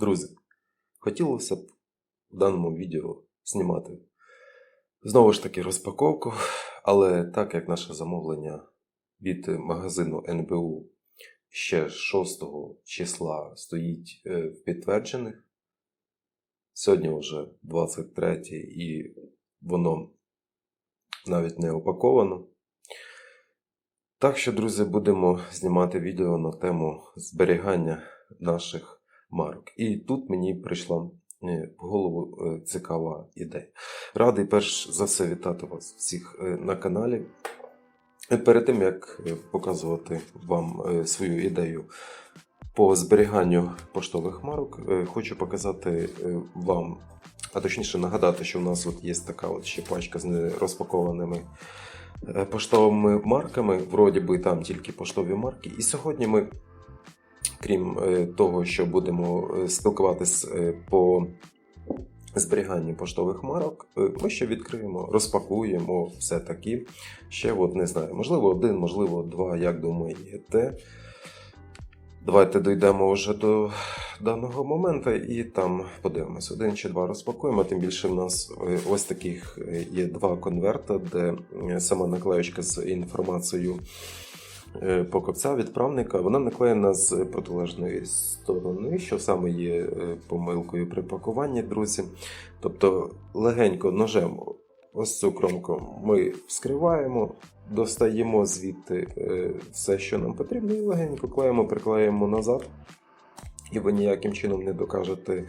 Друзі, хотілося б в даному відео знімати знову ж таки розпаковку, але так як наше замовлення від магазину НБУ ще 6 числа стоїть е, в підтверджених, сьогодні вже 23 і воно навіть не упаковано. Так що, друзі, будемо знімати відео на тему зберігання наших марок. І тут мені прийшла е, в голову е, цікава ідея. Радий перш за все вітати вас всіх е, на каналі. Перед тим як показувати вам свою ідею по зберіганню поштових марок, хочу показати вам, а точніше нагадати, що в нас от є така от ще пачка з нерозпакованими поштовими марками. Вроді би там тільки поштові марки. І сьогодні ми, крім е, того, що будемо е, спілкуватись е, по зберіганню поштових марок, ми ще відкриємо, розпакуємо все таки. Ще от не знаю, можливо, один, можливо, два, як думаєте. Давайте дійдемо вже до даного моменту і там подивимось. Один чи два розпакуємо. Тим більше в нас ось таких є два конверта, де сама наклеєчка з інформацією покупця, відправника. Вона наклеєна з протилежної сторони, що саме є е, помилкою при пакуванні, друзі. Тобто легенько ножем ось цю кромку ми вскриваємо, достаємо звідти е, все, що нам потрібно, і легенько клеїмо, приклеїмо назад. І ви ніяким чином не докажете,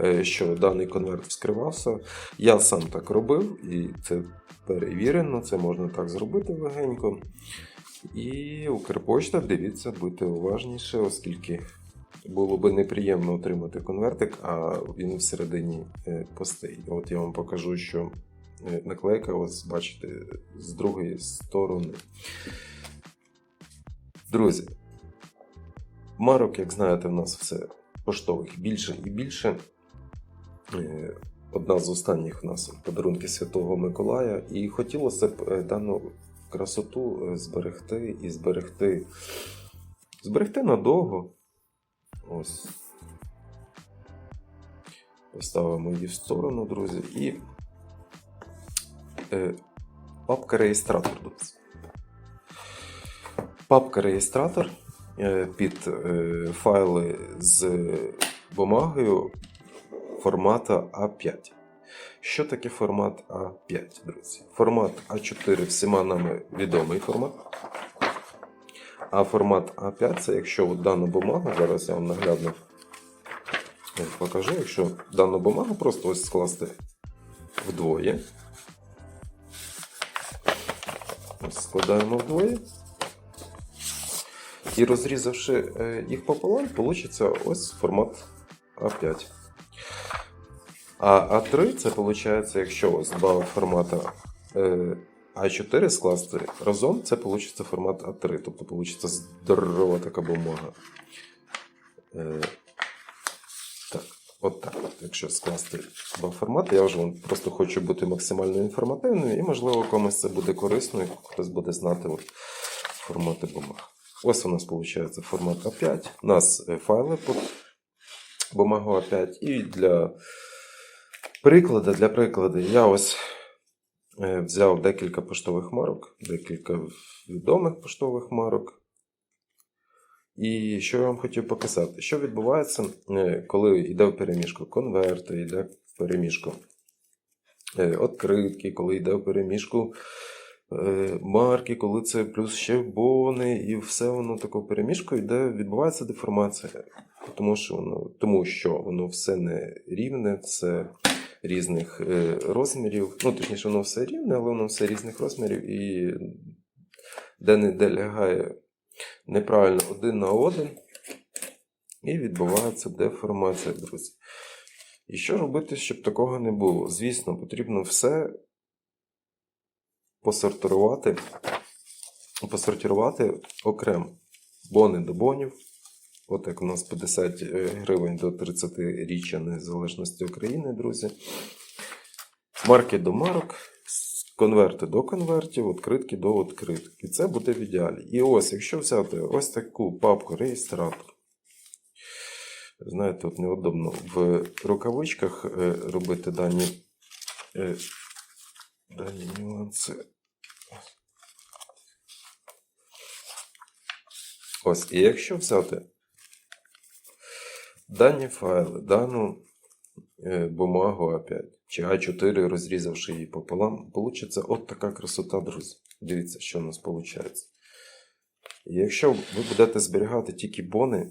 е, що даний конверт вскривався. Я сам так робив, і це перевірено, це можна так зробити легенько. І Укрпочта, дивіться, будьте уважніше, оскільки було би неприємно отримати конвертик, а він всередині е, пустий. От я вам покажу, що е, наклейка, ось бачите, з другої сторони. Друзі, марок, як знаєте, в нас все поштових більше і більше. Е, Одна з останніх у нас подарунки Святого Миколая. І хотілося б дану красоту е, зберегти і зберегти. Зберегти надовго. Ось. Поставимо її в сторону, друзі. І е, папка реєстратор, друзі. Папка реєстратор е, під е, файли з бумагою формата А5. Що таке формат А5, друзі? Формат А4 всіма нами відомий формат. А формат А5 це якщо от дану бумагу, зараз я вам наглядно покажу, якщо дану бумагу просто ось скласти вдвоє. Ось складаємо вдвоє. І розрізавши е, їх пополам, вийде ось формат А5. А А3 це виходить, якщо ось два формата е, А4 скласти разом, це вийде формат А3. Тобто вийде здорова така бумага. Е, так, от так. Якщо скласти два формати, я вже просто хочу бути максимально інформативною, і, можливо, комусь це буде корисно, і хтось буде знати от, формати бумаг. Ось у нас виходить формат А5. У нас е, файли під бумагу А5. І для прикладу, для прикладу, я ось е, взяв декілька поштових марок, декілька відомих поштових марок. І що я вам хотів показати? Що відбувається, е, коли йде в переміжку конверти, йде в переміжку е, откритки, коли йде в переміжку марки, коли це плюс ще бони, і все воно тако в переміжку йде, відбувається деформація. Тому що воно, тому що воно все не рівне, все різних е, розмірів. Ну, точніше, воно все рівне, але воно все різних розмірів і де не де лягає неправильно один на один. І відбувається деформація, друзі. І що робити, щоб такого не було? Звісно, потрібно все посортувати, посортувати окремо бони до бонів. От як у нас 50 гривень до 30 річчя Незалежності України, друзі. Марки до марок, конверти до конвертів, відкритки до відкриток. І це буде в ідеалі. І ось, якщо взяти ось таку папку реєстратор, знаєте, от неудобно в рукавичках е, робити дані, е, дані нюанси. Ось, і якщо взяти дані файли, дану е, бумагу опять, чи А4, розрізавши її пополам, получиться от така красота, друзі. Дивіться, що у нас виходить. Якщо ви будете зберігати тільки бони,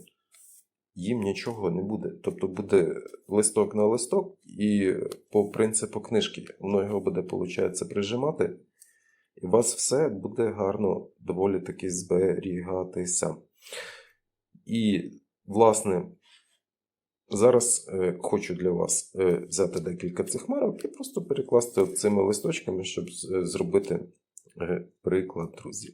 їм нічого не буде. Тобто буде листок на листок, і по принципу книжки воно його буде, виходить, прижимати, і у вас все буде гарно доволі таки зберігатися. І, власне, зараз е, хочу для вас е, взяти декілька цих марок і просто перекласти цими листочками, щоб е, зробити е, приклад, друзі.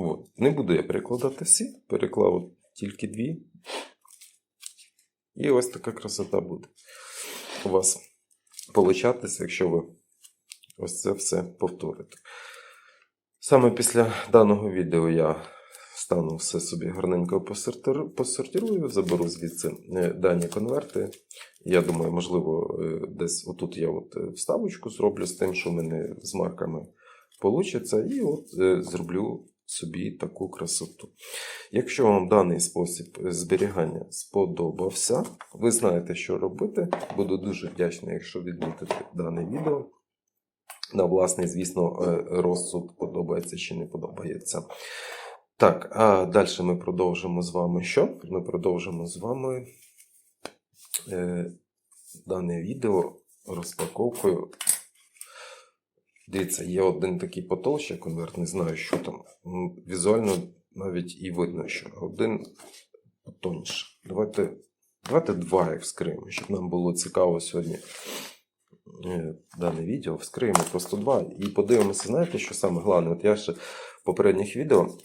От. Не буду я перекладати всі, переклав тільки дві. І ось така красота буде у вас получатися, якщо ви ось це все повторите. Саме після даного відео я стану все собі гарненько посортиру- посортирую, заберу звідси е, дані конверти. Я думаю, можливо, е, десь отут я от е, вставочку зроблю з тим, що в мене з марками вийде, і от зроблю собі таку красоту. Якщо вам даний спосіб зберігання сподобався, ви знаєте, що робити. Буду дуже вдячний, якщо відмітите дане відео. На власний, звісно, е, розсуд подобається чи не подобається. Так, а далі ми продовжимо з вами що? Ми продовжимо з вами е, дане відео розпаковкою. Дивіться, є один такий потолщий конверт, не знаю, що там. Візуально навіть і видно, що один потоньше. Давайте, давайте два їх вскриємо, щоб нам було цікаво сьогодні е, дане відео. Вскриємо просто два і подивимося, знаєте, що саме головне? От я ще в попередніх відео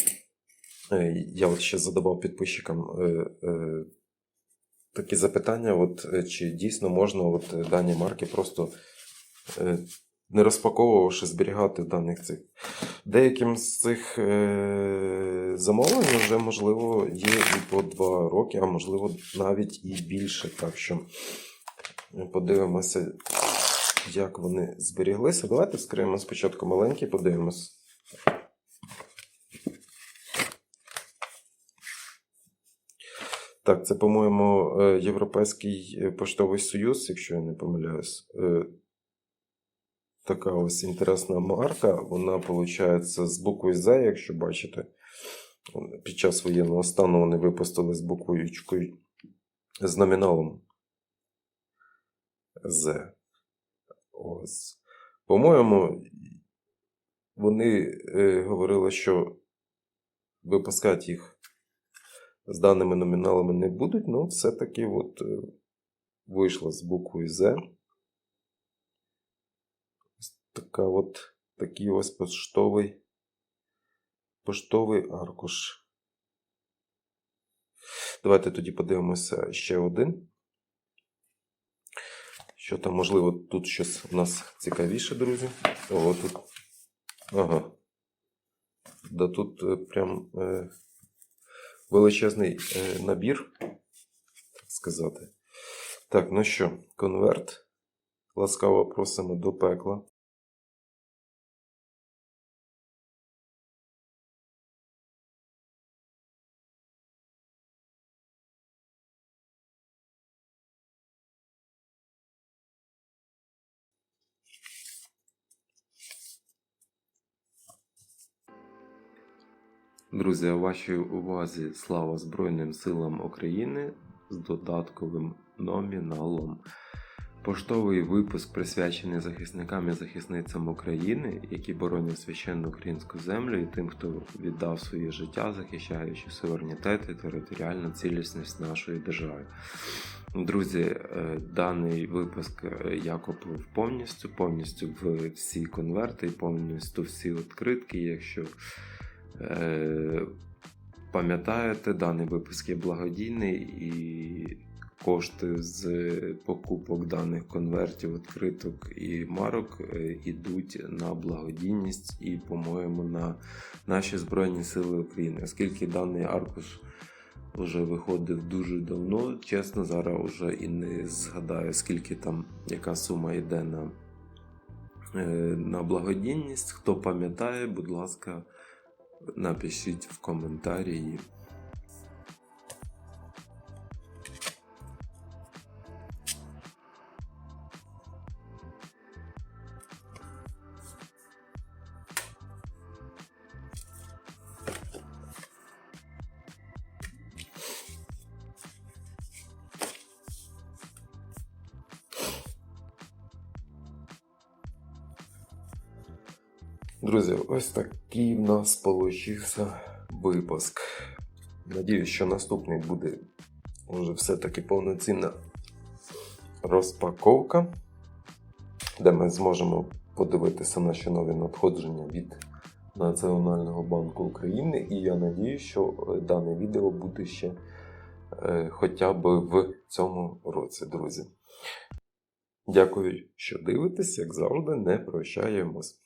е, я от ще задавав підписчикам е, такі запитання, от, чи дійсно можна от, дані марки просто. е, не розпаковувавши, зберігати даних цих. Деяким з цих е- замовлень вже, можливо, є і по 2 роки, а можливо, навіть і більше. Так що подивимося, як вони зберіглися. Давайте вскриємо спочатку маленький, подивимось. Так, це, по-моєму, е, Європейський е, поштовий союз, якщо я не помиляюсь. Така ось інтересна марка. Вона, виходить, з буквою З, якщо бачите. Під час воєнного стану вони випустили з буквою з номіналом З. Ось. По-моєму, вони е, говорили, що випускати їх з даними номіналами не будуть, але все-таки от, е, вийшло з буквою З. Така от, такий ось поштовий, поштовий аркуш. Давайте тоді подивимося ще один. Що там, можливо, тут щось у нас цікавіше, друзі. О, тут. Ага. Да тут е, прям е, величезний е, набір, так сказати. Так, ну що, конверт. Ласкаво просимо до пекла. Друзі, у вашій увазі слава Збройним силам України з додатковим номіналом. Поштовий випуск присвячений захисникам і захисницям України, які боронять священну українську землю, і тим, хто віддав своє життя, захищаючи суверенітет і територіальну цілісність нашої держави. Друзі, е, даний випуск е, я купив повністю, повністю в всі конверти, повністю всі відкритки. Якщо пам'ятаєте, даний випуск є благодійний і кошти з покупок даних конвертів, відкриток і марок е, ідуть на благодійність і, по-моєму, на наші Збройні Сили України. Оскільки даний аркуш вже виходив дуже давно, чесно, зараз вже і не згадаю, скільки там, яка сума йде на, е, на благодійність. Хто пам'ятає, будь ласка, напишіть в коментарі. Друзі, ось такий в нас получився випуск. Надіюсь, що наступний буде вже все-таки повноцінна розпаковка, де ми зможемо подивитися наші нові надходження від Національного банку України. І я надію, що е, дане відео буде ще е, хоча б в цьому році, друзі. Дякую, що дивитесь, як завжди, не прощаємось.